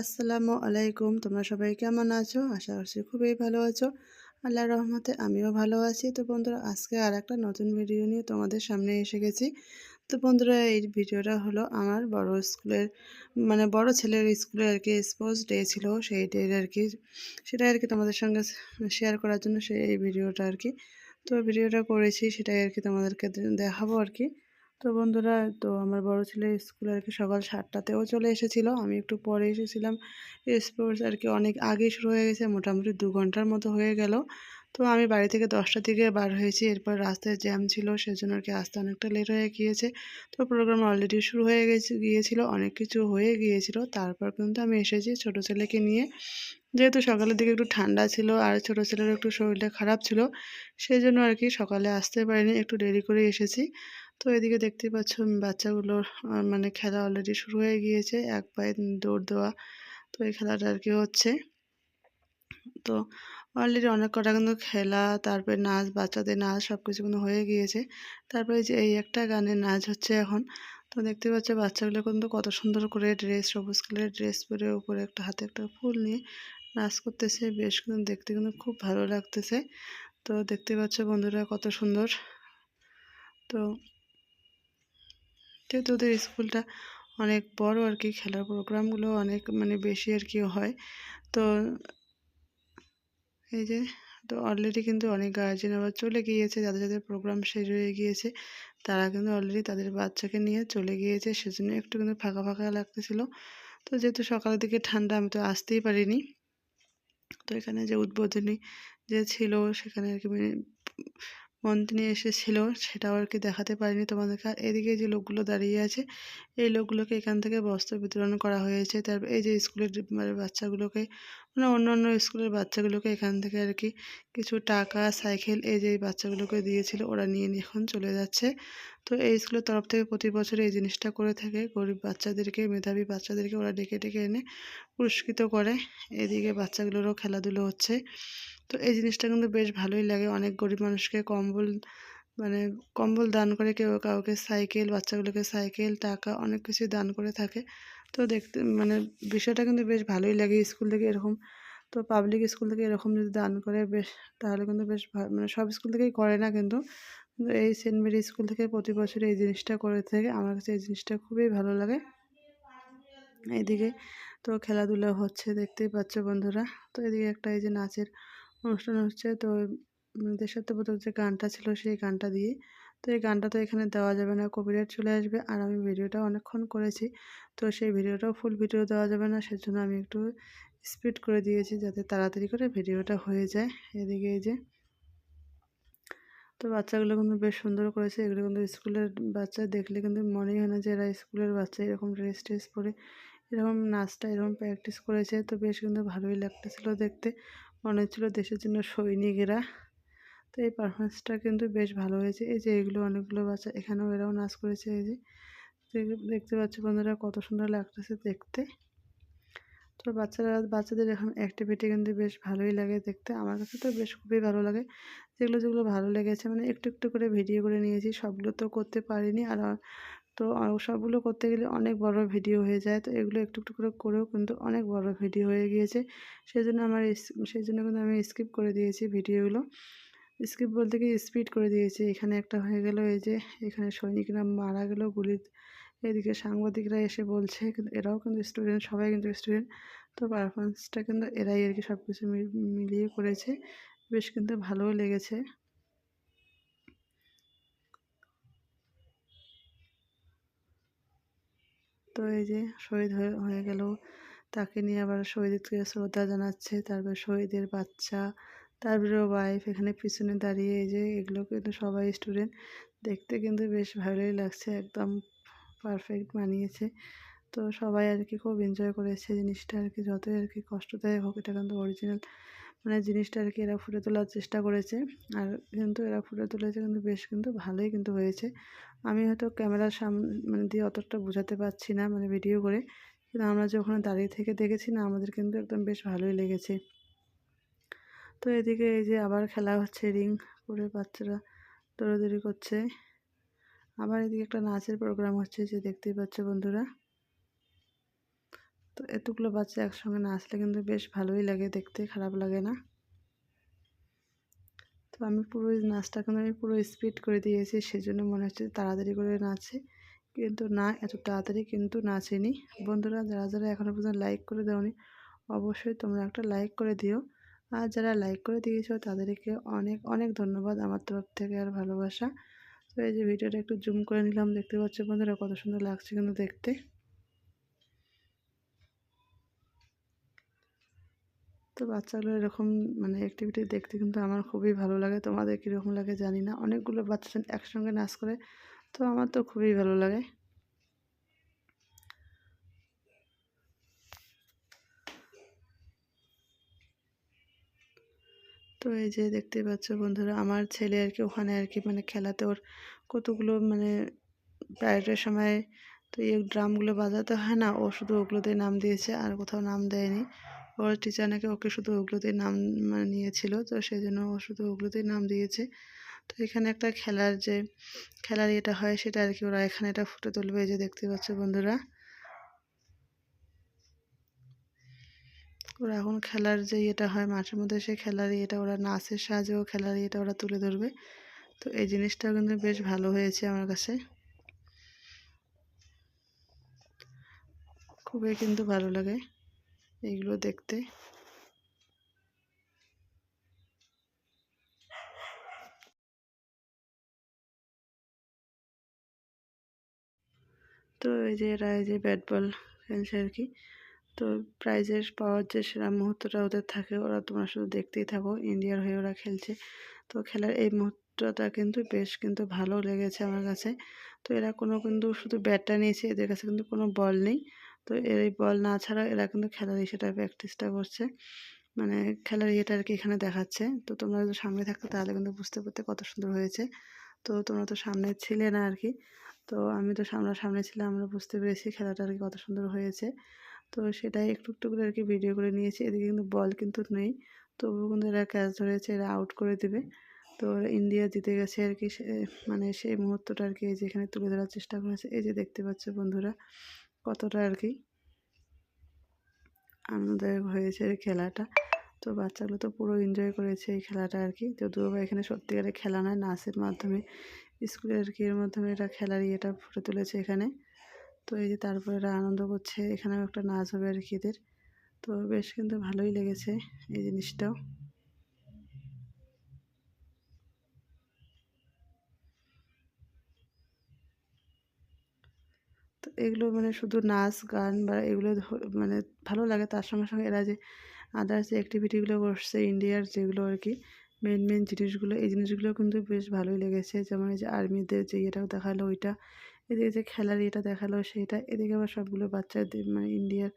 আসসালামু আলাইকুম। তোমরা সবাই কেমন আছো? আশা করছি খুবই ভালো আছো। আল্লাহর রহমতে আমিও ভালো আছি। তো বন্ধুরা, আজকে আর একটা নতুন ভিডিও নিয়ে তোমাদের সামনে এসে গেছি। তো বন্ধুরা, এই ভিডিওটা হলো আমার বড় স্কুলের মানে বড় ছেলের স্কুলে আর কি স্পোর্টস ডে ছিল, সেই ডে আর কি। সেটাই আর কি তোমাদের সঙ্গে শেয়ার করার জন্য সেই এই ভিডিওটা আর কি। তো ভিডিওটা করেছি, সেটাই আর কি তোমাদেরকে দেখাবো আর কি। তো বন্ধুরা, তো আমার বড় ছেলে স্কুল আর কি সকাল সাতটাতেও চলে এসেছিল। আমি একটু পরে এসেছিলাম। স্পোর্টস আর কি অনেক আগে শুরু হয়ে গেছে, মোটামুটি দু ঘণ্টার মতো হয়ে গেল। তো আমি বাড়ি থেকে দশটার দিকে বার হয়েছি। এরপর রাস্তায় জ্যাম ছিল, সেজন্য আর কি আসতে অনেকটা লেট হয়ে গিয়েছে। তো প্রোগ্রাম অলরেডি শুরু হয়ে গেছে, গিয়েছিল, অনেক কিছু হয়ে গিয়েছিল। তারপর কিন্তু আমি এসেছি ছোট ছেলেকে নিয়ে। যেহেতু সকালের দিকে একটু ঠান্ডা ছিল আর ছোট ছেলের একটু শরীরটা খারাপ ছিল সেই জন্য আর কি সকালে আসতে পারিনি, একটু দেরি করে এসেছি। তো এদিকে দেখতে পাচ্ছ বাচ্চাগুলোর মানে খেলা অলরেডি শুরু হয়ে গিয়েছে, এক পায়ে দৌড় দেওয়া। তো এই খেলাটা আর কি হচ্ছে। তো অলরেডি অনেক কটা কিন্তু খেলা, তারপরে নাচ, বাচ্চাদের নাচ সব কিছু কিন্তু হয়ে গিয়েছে। তারপরে যে এই একটা গানের নাচ হচ্ছে এখন। তো দেখতে পাচ্ছ বাচ্চাগুলো কিন্তু কত সুন্দর করে ড্রেস সবুজ কালারের ড্রেস পরে উপরে একটা হাতে একটা ফুল নিয়ে নাচ করতেছে। বেশ কিন্তু দেখতে কিন্তু খুব ভালো লাগতেছে। তো দেখতে পাচ্ছ বন্ধুরা কত সুন্দর। তো যেহেতু ওদের স্কুলটা অনেক বড় আর কি খেলার প্রোগ্রামগুলো অনেক মানে বেশি আর কি হয়। তো এই যে, তো অলরেডি কিন্তু অনেক গার্জেন আবার চলে গিয়েছে, যাদের যাদের প্রোগ্রাম শেষ হয়ে গিয়েছে, তারা কিন্তু অলরেডি তাদের বাচ্চাকে নিয়ে চলে গিয়েছে, সেজন্য একটু কিন্তু ফাঁকা ফাঁকা লাগতেছিল। তো যেহেতু সকালের দিকে ঠান্ডা, আমি তো আসতেই পারিনি। তো এখানে যে উদ্বোধনী যে ছিল, সেখানে আর কি মানে মন্ত্রী এসেছিল, সেটাও আর কি দেখাতে পারিনি তোমাদেরকে। আর এদিকে যে লোকগুলো দাঁড়িয়ে আছে, এই লোকগুলোকে এখান থেকে বস্ত্র বিতরণ করা হয়েছে। তারপর এই যে স্কুলের মানে বাচ্চাগুলোকে মানে অন্য অন্য স্কুলের বাচ্চাগুলোকে এখান থেকে আর কি কিছু টাকা, সাইকেল এই যে বাচ্চাগুলোকে দিয়েছিল, ওরা নিয়ে এখন চলে যাচ্ছে। তো এই স্কুলের তরফ থেকে প্রতি বছর এই জিনিসটা করে থাকে। গরিব বাচ্চাদেরকে, মেধাবী বাচ্চাদেরকে ওরা ডেকে ডেকে এনে পুরস্কৃত করে। এদিকে বাচ্চাগুলোরও খেলাধুলো হচ্ছে। তো এই জিনিসটা কিন্তু বেশ ভালোই লাগে। অনেক গরিব মানুষকে কম্বল মানে কম্বল দান করে কেউ কাউকে সাইকেল, বাচ্চাগুলোকে সাইকেল, টাকা, অনেক কিছুই দান করে থাকে। তো দেখতে মানে বিষয়টা কিন্তু বেশ ভালোই লাগে স্কুল থেকে এরকম। তো পাবলিক স্কুল থেকে এরকম যদি দান করে বেশ, তাহলে কিন্তু বেশ মানে সব স্কুল থেকেই করে না কিন্তু। এই সেন্ট মেরি স্কুল থেকে প্রতি বছর এই জিনিসটা করে থাকে। আমার কাছে এই জিনিসটা খুবই ভালো লাগে। এইদিকে তো খেলাধুলা হচ্ছে, দেখতেই পাচ্ছ বন্ধুরা। তো এদিকে একটা এই যে নাচের অনুষ্ঠান হচ্ছে। তো দেশাত্মবোধক যে গানটা ছিল সেই গানটা দিয়ে। তো এই গানটা তো এখানে দেওয়া যাবে না কপিরাইট চলে আসবে। আর আমি ভিডিওটা অনেকক্ষণ করেছি। তো সেই ভিডিওটাও ফুল ভিডিও দেওয়া যাবে না। সেজন্য আমি একটু স্পিড করে দিয়েছি যাতে তাড়াতাড়ি করে ভিডিওটা হয়ে যায়। এদিকে এই যে তো বাচ্চাগুলো কিন্তু বেশ সুন্দর করেছে। এগুলো কিন্তু স্কুলের বাচ্চা। দেখলে কিন্তু মনেই হয় না যে এরা স্কুলের বাচ্চা। এরকম ড্রেস ট্রেস পরে এরকম নাচটা, এরকম প্র্যাকটিস করেছে। তো বেশ কিন্তু ভালোই লাগতেছিলো দেখতে। মনে হচ্ছিল দেশের জন্য সৈনিকেরা। তো এই পারফরমেন্সটা কিন্তু বেশ ভালো হয়েছে। এই যে এগুলো অনেকগুলো বাচ্চা, এখানেও এরাও নাচ করেছে, এই যে দেখতে পাচ্ছি বন্ধুরা কত সুন্দর লাগতেছে দেখতে। তো বাচ্চারা, বাচ্চাদের এখন অ্যাক্টিভিটি কিন্তু বেশ ভালোই লাগে দেখতে। আমার কাছে তো বেশ খুবই ভালো লাগে। যেগুলো যেগুলো ভালো লেগেছে মানে একটু একটু করে ভিডিও করে নিয়েছি, সবগুলো তো করতে পারিনি। আর তো সবগুলো করতে গেলে অনেক বড় ভিডিও হয়ে যায়। তো এগুলো একটু একটু করে করেও কিন্তু অনেক বড় ভিডিও হয়ে গিয়েছে। সেই জন্য আমার সেই জন্য কিন্তু আমি স্কিপ করে দিয়েছি ভিডিওগুলো। স্কিপ বলতে কি স্পিড করে দিয়েছি। এখানে একটা হয়ে গেল এই যে, এখানে সৈনিকরা মারা গেল গুলি এদিকে সাংবাদিকরা এসে বলছে কিন্তু এরাও কিন্তু স্টুডেন্ট সবাই কিন্তু স্টুডেন্ট তো পারফরমেন্সটা কিন্তু এরাই আর কি সব কিছু মিলিয়ে করেছে। বেশ কিন্তু ভালোও লেগেছে। তো এই যে শহীদ হয়ে গেল। তাকে নিয়ে আবার শহীদকে শ্রদ্ধা জানাচ্ছে। তারপরে শহীদের বাচ্চা তারপরে ওয়াইফ এখানে পিছনে দাঁড়িয়ে এই যে এগুলো কিন্তু সবাই স্টুডেন্ট দেখতে কিন্তু বেশ ভালোই লাগছে। একদম পারফেক্ট মানিয়েছে। তো সবাই আর কি খুব এনজয় করেছে জিনিসটা আর কি যতই আর কি কষ্টদায়ক হোক, এটা কিন্তু অরিজিনাল মানে জিনিসটা আর কি এরা ফুটে তোলার চেষ্টা করেছে। আর কিন্তু এরা ফুটে তুলেছে কিন্তু বেশ কিন্তু ভালোই কিন্তু হয়েছে। আমি হয়তো ক্যামেরার সামনে মানে দিয়ে অতটা বোঝাতে পারছি না মানে ভিডিও করে। কিন্তু আমরা যে ওখানে দাঁড়িয়ে থেকে দেখেছি না, আমাদের কিন্তু একদম বেশ ভালোই লেগেছে। তো এদিকে এই যে আবার খেলা হচ্ছে রিং করে বাচ্চারা দৌড়াদৌড়ি করছে। আবার এদিকে একটা নাচের প্রোগ্রাম হচ্ছে, যে দেখতেই পাচ্ছ বন্ধুরা। তো এতগুলো বাচ্চা একসঙ্গে নাচলে কিন্তু বেশ ভালোই লাগে দেখতে, খারাপ লাগে না। তো আমি পুরো নাচটা কিন্তু আমি পুরো স্পিড করে দিয়েছি, সেজন্য মনে হচ্ছে তাড়াতাড়ি করে নাচে। কিন্তু না, এত তাড়াতাড়ি কিন্তু নাচেনি। বন্ধুরা, যারা যারা এখনও পর্যন্ত লাইক করে দেওনি, অবশ্যই তোমরা একটা লাইক করে দিও। আর যারা লাইক করে দিয়েছ, তাদেরকে অনেক অনেক ধন্যবাদ আমার তরফ থেকে আর ভালোবাসা। তো এই যে ভিডিওটা একটু জুম করে নিলাম, দেখতে পাচ্ছ বন্ধুরা কত সুন্দর লাগছে কিন্তু দেখতে। তো বাচ্চাগুলো এরকম মানে অ্যাক্টিভিটি দেখতে কিন্তু আমার খুবই ভালো লাগে। তোমাদের কীরকম লাগে জানি না। অনেকগুলো বাচ্চা একসঙ্গে নাচ করে, তো আমার তো খুবই ভালো লাগে। তো এই যে দেখতে পাচ্ছ বন্ধুরা, আমার ছেলে আর কি ওখানে আর কি মানে খেলাতে ওর কতগুলো মানে প্রাইভেটের সময় তো এই ড্রামগুলো বাজাতে হয় না, ও শুধু ওগুলোতে নাম দিয়েছে, আর কোথাও নাম দেয়নি। ওর টিচার নাকি ওকে শুধু ওগুলোতেই নাম মানে নিয়েছিল, তো সেই জন্য ও শুধু ওগুলোতেই নাম দিয়েছে। তো এখানে একটা খেলার যে, খেলার ইয়েটা হয় সেটা আর কি ওরা এখানে এটা ফুটে তুলবে, এই যে দেখতে পাচ্ছ বন্ধুরা। ওরা এখন খেলার যে ইয়েটা হয়, মাঠের মধ্যে সেই খেলার ইয়েটা, ওরা নাচের সাহায্যেও খেলার ইয়েটা ওরা তুলে ধরবে। তো এই জিনিসটাও কিন্তু বেশ ভালো হয়েছে আমার কাছে। খুবই কিন্তু ভালো লাগে। এইগুলো দেখতে। তো এই যে এরা এই যে ব্যাট বল খেলছে আর কি। তো প্রাইজের পাওয়ার যে সেরা মুহূর্তটা ওদের থাকে, ওরা তোমরা শুধু দেখতেই থাকো, ইন্ডিয়ার হয়ে ওরা খেলছে। তো খেলার এই মুহূর্তটা কিন্তু বেশ কিন্তু ভালো লেগেছে আমার কাছে। তো এরা কোনো কিন্তু শুধু ব্যাটটা নিয়েছে, এদের কাছে কিন্তু কোনো বল নেই। তো এর এই বল না ছাড়া এরা কিন্তু খেলার সেটা প্র্যাকটিসটা করছে। মানে খেলার ইয়েটা আর কি এখানে দেখাচ্ছে। তো তোমরা যদি সামনে থাকতো তাহলে কিন্তু বুঝতে পারতে কত সুন্দর হয়েছে। তো তোমরা তো সামনে ছিলে না আর কি। তো আমি তো সামনে সামনে ছিলাম, আমরা বুঝতে পেরেছি খেলাটা আর কি কত সুন্দর হয়েছে। তো সেটাই একটু একটু করে আর কি ভিডিও করে নিয়েছি। এদিকে কিন্তু বল কিন্তু নেই। তবুও কিন্তু এরা ক্যাচ ধরেছে, এরা আউট করে দেবে। তো ইন্ডিয়া জিতে গেছে আর কি মানে সেই মুহূর্তটা আর কি যেখানে তুলে ধরার চেষ্টা করেছে। এই যে দেখতে পাচ্ছ বন্ধুরা কতটা আর কি আনন্দদায়ক হয়েছে খেলাটা। তো বাচ্চাগুলো তো পুরো এনজয় করেছে এই খেলাটা আর কি। যদিও বা এখানে সত্যিকারের খেলা নয়, নাচের মাধ্যমে স্কুলের আর কি এর মাধ্যমে এটা খেলার ইয়েটা ফুটে তুলেছে এখানে। তো এই যে তারপরে এরা আনন্দ করছে, এখানেও একটা নাচ হবে আর কি এদের। তো বেশ কিন্তু ভালোই লেগেছে এই জিনিসটাও। এগুলো মানে শুধু নাচ, গান বা এগুলো মানে ভালো লাগে। তার সঙ্গে সঙ্গে এরা যে আদার্স যে অ্যাক্টিভিটিগুলো করছে ইন্ডিয়ার যেগুলো আর কি মেন মেন জিনিসগুলো, এই জিনিসগুলো কিন্তু বেশ ভালোই লেগেছে। যেমন এই যে আর্মিদের যে ইয়েটাও দেখাল, ওইটা। এদিকে যে খেলার ইয়েটা দেখাল সেটা এদিকে আবার সবগুলো বাচ্চাদের মানে ইন্ডিয়ার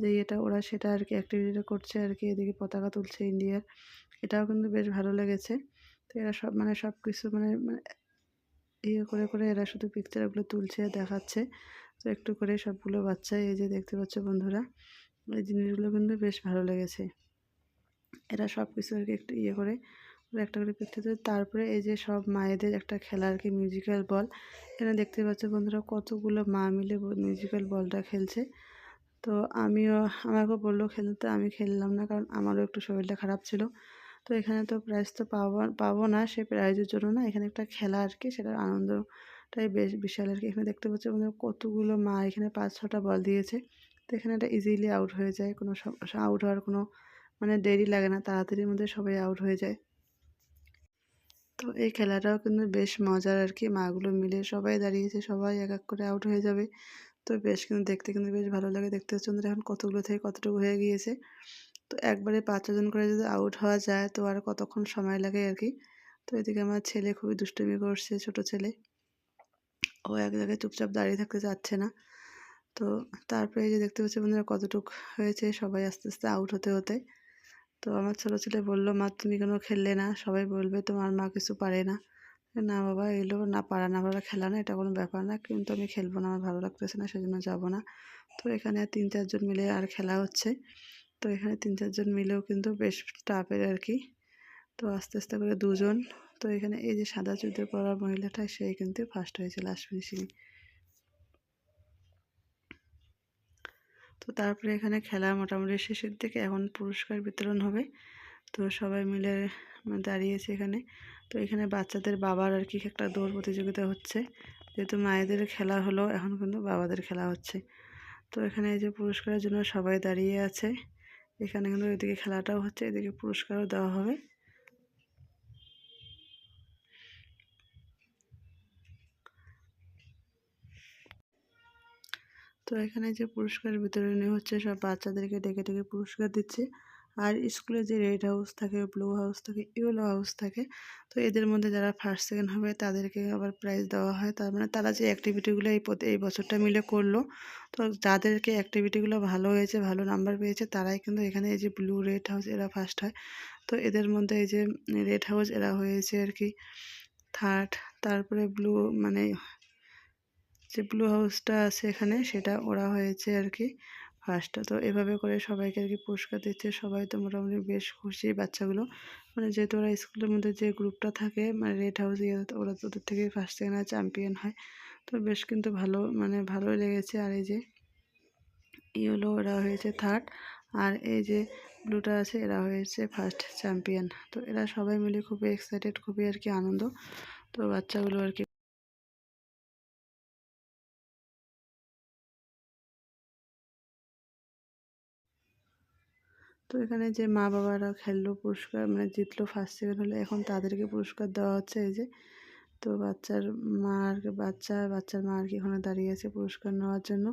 যে ইয়েটা, ওরা সেটা আর কি অ্যাক্টিভিটিটা করছে আর কি, এদিকে পতাকা তুলছে ইন্ডিয়ার এটাও কিন্তু বেশ ভালো লেগেছে। তো এরা সব মানে সব কিছু মানে মানে ইয়ে করে করে এরা শুধু পিকচারগুলো তুলছে, দেখাচ্ছে। তো একটু করে সবগুলো বাচ্চা এই যে দেখতে পাচ্ছ বন্ধুরা, এই জিনিসগুলো কিন্তু বেশ ভালো লেগেছে। এরা সব কিছু আর কি একটু ইয়ে করে একটা করে তুলে তারপরে এই যে সব মায়েদের একটা খেলা আর কি মিউজিক্যাল বল এখানে দেখতে পাচ্ছ বন্ধুরা কতগুলো মা মিলে মিউজিক্যাল বলটা খেলছে। তো আমিও আমাকে বলল খেলতে, আমি খেললাম না কারণ আমারও একটু শরীরটা খারাপ ছিল। তো এখানে তো প্রাইজ তো পাবো পাবো না, সে প্রাইজের জন্য না এখানে একটা খেলা আর কি, সেটার আনন্দটাই বেশ বিশাল আর কি। এখানে দেখতে পাচ্ছি আমাদের কতগুলো মা এখানে পাঁচ, ছটা বল দিয়েছে। তো এখানে এটা ইজিলি আউট হয়ে যায়। কোনো আউট হওয়ার কোনো মানে দেরি লাগে না। তাড়াতাড়ির মধ্যে সবাই আউট হয়ে যায়। তো এই খেলাটাও কিন্তু বেশ মজার আর কি। মাগুলো মিলে সবাই দাঁড়িয়েছে, সবাই এক এক করে আউট হয়ে যাবে। তো বেশ কিন্তু দেখতে কিন্তু বেশ ভালো লাগে। দেখতে হচ্ছে এখন কতগুলো থেকে কতটুকু হয়ে গিয়েছে। তো একবারে পাঁচ, ছজন করে যদি আউট হওয়া যায় তো আর কতক্ষণ সময় লাগে আর কি। তো এদিকে আমার ছেলে খুবই দুষ্টুমি করছে, ছোট ছেলে। ও এক জায়গায় চুপচাপ দাঁড়িয়ে থাকতে চাচ্ছে না। তো তারপরে এই যে দেখতে পাচ্ছি বন্ধুরা কতটুক হয়েছে, সবাই আস্তে আস্তে আউট হতে হতে। তো আমার ছোটো ছেলে বলল, মা, তুমি কেন খেললে না? সবাই বলবে, তোমার মা কিছু পারে না। না বাবা এগুলো না পারা না পারা খেলা না, এটা কোনো ব্যাপার না, কিন্তু আমি খেলব না, আমার ভালো লাগতেছে না, সেজন্য যাব না। তো এখানে তিন চারজন মিলে আর খেলা হচ্ছে। তো এখানে তিন চারজন মিলেও কিন্তু বেশ টাফের আর কি। তো আস্তে আস্তে করে দুজন। তো এখানে এই যে সাদা চুড়িদার পরা মহিলাটা সেই কিন্তু ফার্স্ট হয়েছে লাস্ট ফিনিশিংয়ে তো তারপরে এখানে খেলা মোটামুটি শেষের দিকে, এখন পুরস্কার বিতরণ হবে। তো সবাই মিলে দাঁড়িয়েছে এখানে। তো এখানে বাচ্চাদের বাবার আর কি একটা দৌড় প্রতিযোগিতা হচ্ছে। যেহেতু মায়েদের খেলা হলো, এখন কিন্তু বাবাদের খেলা হচ্ছে। তো এখানে এই যে পুরস্কারের জন্য সবাই দাঁড়িয়ে আছে। এখানে কিন্তু এদিকে খেলাটাও হচ্ছে, এদিকে পুরস্কারও দেওয়া হবে। তো এখানে যে পুরস্কার বিতরণী হচ্ছে, সব বাচ্চাদেরকে ডেকে ডেকে পুরস্কার দিচ্ছে। আর স্কুলে যে রেড হাউস থাকে, ব্লু হাউস থাকে, ইয়েলো হাউস থাকে, তো এদের মধ্যে যারা ফার্স্ট সেকেন্ড হবে, তাদেরকে আবার প্রাইজ দেওয়া হয়। তার মানে তারা যে অ্যাক্টিভিটিগুলো এই এই বছরটা মিলে করল, তো যাদেরকে অ্যাক্টিভিটিগুলো ভালো হয়েছে, ভালো নাম্বার পেয়েছে, তারাই কিন্তু এখানে এই যে ব্লু রেড হাউস এরা ফার্স্ট হয়। তো এদের মধ্যে এই যে রেড হাউস এরা হয়েছে আর কি। থার্ড তারপরে ব্লু মানে যে ব্লু হাউসটা আছে এখানে, সেটা ওরা হয়েছে আর কি ফার্স্টটা তো এভাবে করে সবাইকে আর কি পুরস্কার দিচ্ছে। সবাই তো মোটামুটি বেশ খুশি বাচ্চাগুলো। মানে যেহেতু ওরা স্কুলের মধ্যে যে গ্রুপটা থাকে মানে রেড হাউস ইয়ে ওরা ওদের থেকে ফার্স্ট সেকেন্ড চ্যাম্পিয়ন হয়। তো বেশ কিন্তু ভালো মানে ভালোই লেগেছে। আর এই যে ইয়েলো ওরা হয়েছে থার্ড আর এই যে ব্লুটা আছে, এরা হয়েছে ফার্স্ট চ্যাম্পিয়ন তো এরা সবাই মিলে খুবই এক্সাইটেড খুবই আর কি আনন্দ। তো বাচ্চাগুলো আর কি তো এখানে যে মা বাবারা খেললো পুরস্কার মানে জিতলো ফার্স্ট সেকেন্ড হলে এখন তাদেরকে পুরস্কার দেওয়া হচ্ছে এই যে। তো বাচ্চার মা আর বাচ্চা, বাচ্চার মা আর কি ওখানে দাঁড়িয়ে আছে পুরস্কার নেওয়ার জন্য।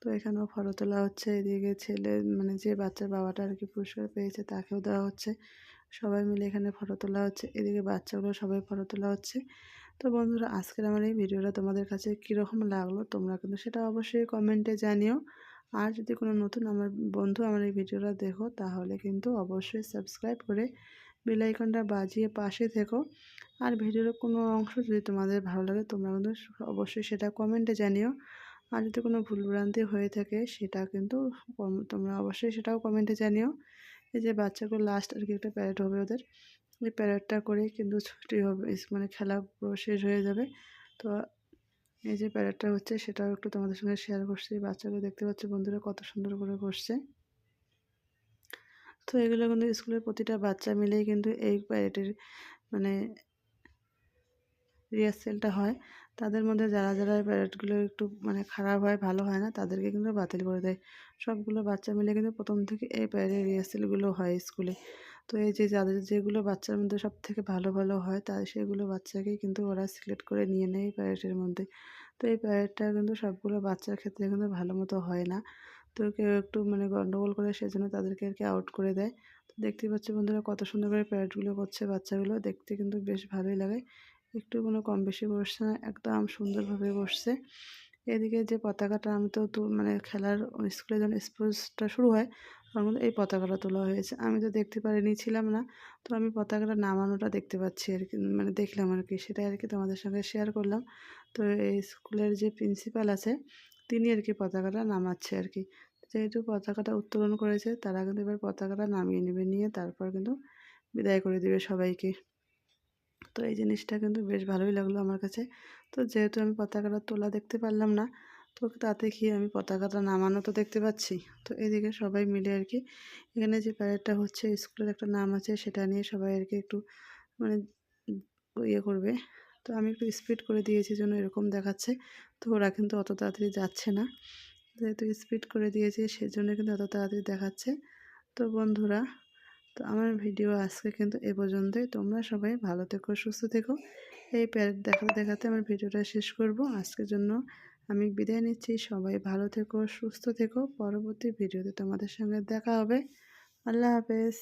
তো এখানেও ফটো তোলা হচ্ছে, এদিকে ছেলে মানে যে বাচ্চার বাবাটা আর কি পুরস্কার পেয়েছে তাকেও দেওয়া হচ্ছে। সবাই মিলে এখানে ফটো তোলা হচ্ছে, এদিকে বাচ্চাগুলো সবাই ফটো তোলা হচ্ছে। তো বন্ধুরা, আজকের আমার এই ভিডিওটা তোমাদের কাছে কীরকম লাগল তোমরা কিন্তু সেটা অবশ্যই কমেন্টে জানিও। আর যদি কোনো নতুন আমার বন্ধু আমার এই ভিডিওটা দেখো, তাহলে কিন্তু অবশ্যই সাবস্ক্রাইব করে বেলাইকনটা বাজিয়ে পাশে থেকো। আর ভিডিওর কোনো অংশ যদি তোমাদের ভালো লাগে, তোমরা কিন্তু অবশ্যই সেটা কমেন্টে জানিও। আর যদি কোনো ভুলভ্রান্তি হয়ে থাকে, সেটা কিন্তু তোমরা অবশ্যই সেটাও কমেন্টে জানিও। এই যে বাচ্চাগুলো লাস্ট আর কি একটা প্যারেড হবে ওদের। ওই প্যারেডটা করে কিন্তু ছুটি হবে মানে খেলা শেষ হয়ে যাবে। তো এই যে প্যারেডটা হচ্ছে, সেটাও একটু তোমাদের সঙ্গে শেয়ার করছি। বাচ্চাকে দেখতে পাচ্ছ, বন্ধুরা কত সুন্দর করে করছে। তো এগুলো কিন্তু স্কুলের প্রতিটা বাচ্চা মিলেই কিন্তু এই প্যারেডের মানে রিহার্সেলটা হয়। তাদের মধ্যে যারা যারা প্যারেডগুলো একটু মানে খারাপ হয়, ভালো হয় না, তাদেরকে কিন্তু বাতিল করে দেয়। সবগুলো বাচ্চা মিলে কিন্তু প্রথম থেকে এই প্যারেডের রিহার্সেলগুলো হয় স্কুলে। তো এই যে যাদের যেগুলো বাচ্চার মধ্যে সব থেকে ভালো ভালো হয় তাই সেগুলো বাচ্চাকেই কিন্তু ওরা সিলেক্ট করে নিয়ে নেয় এই প্যারেডের মধ্যে। তো এই প্যারেডটা কিন্তু সবগুলো বাচ্চার ক্ষেত্রে কিন্তু ভালো মতো হয় না। তো কেউ একটু মানে গণ্ডগোল করে সেজন্য তাদেরকে আর কি আউট করে দেয়। তো দেখতে পাচ্ছি বন্ধুরা কত সুন্দর করে প্যারেডগুলো করছে বাচ্চাগুলো, দেখতে কিন্তু বেশ ভালোই লাগে। একটু কোনো কম বেশি বসছে না, একদম সুন্দরভাবে বসছে। এদিকে যে পতাকাটা আমি তো মানে খেলার স্কুলে যখন স্পোর্টসটা শুরু হয় তখন এই পতাকাটা তোলা হয়েছে। আমি তো দেখতে পারিনি, ছিলাম না। তো আমি পতাকাটা নামানোটা দেখতে পাচ্ছি আর কি মানে দেখলাম আর কি, সেটাই আর কি তোমাদের সঙ্গে শেয়ার করলাম। তো এই স্কুলের যে প্রিন্সিপাল আছে, তিনি আর কি পতাকাটা নামাচ্ছে আর কি। যেহেতু পতাকাটা উত্তোলন করেছে, তারা কিন্তু এবার পতাকাটা নামিয়ে নেবে, নিয়ে তারপর কিন্তু বিদায় করে দেবে সবাইকে। তো এই জিনিসটা কিন্তু বেশ ভালোই লাগল আমার কাছে। তো যেহেতু আমি পতাকাটা তোলা দেখতে পারলাম না তো তাতে কি আমি পতাকাটা নামানো তো দেখতে পাচ্ছি। তো এদিকে সবাই মিলে আর কি, এখানে যে প্যারেডটা হচ্ছে, স্কুলের একটা নাম আছে, সেটা নিয়ে সবাই আর কি একটু মানে ইয়ে করবে। তো আমি একটু স্পিড করে দিয়েছি জন্য এরকম দেখাচ্ছে। তো ওরা কিন্তু অত তাড়াতাড়ি যাচ্ছে না। যেহেতু স্পিড করে দিয়েছি, সেজন্য কিন্তু অত তাড়াতাড়ি দেখাচ্ছে। তো বন্ধুরা, তো আমার ভিডিও আজকে কিন্তু এ পর্যন্তই। তোমরা সবাই ভালো থেকো, সুস্থ থেকো। এই প্যারেড দেখাতে দেখাতে আমার ভিডিওটা শেষ করব। আজকের জন্য আমি বিদায় নিচ্ছি। সবাই ভালো থেকো, সুস্থ থেকো। পরবর্তী ভিডিওতে তোমাদের সঙ্গে দেখা হবে। আল্লাহ হাফেজ।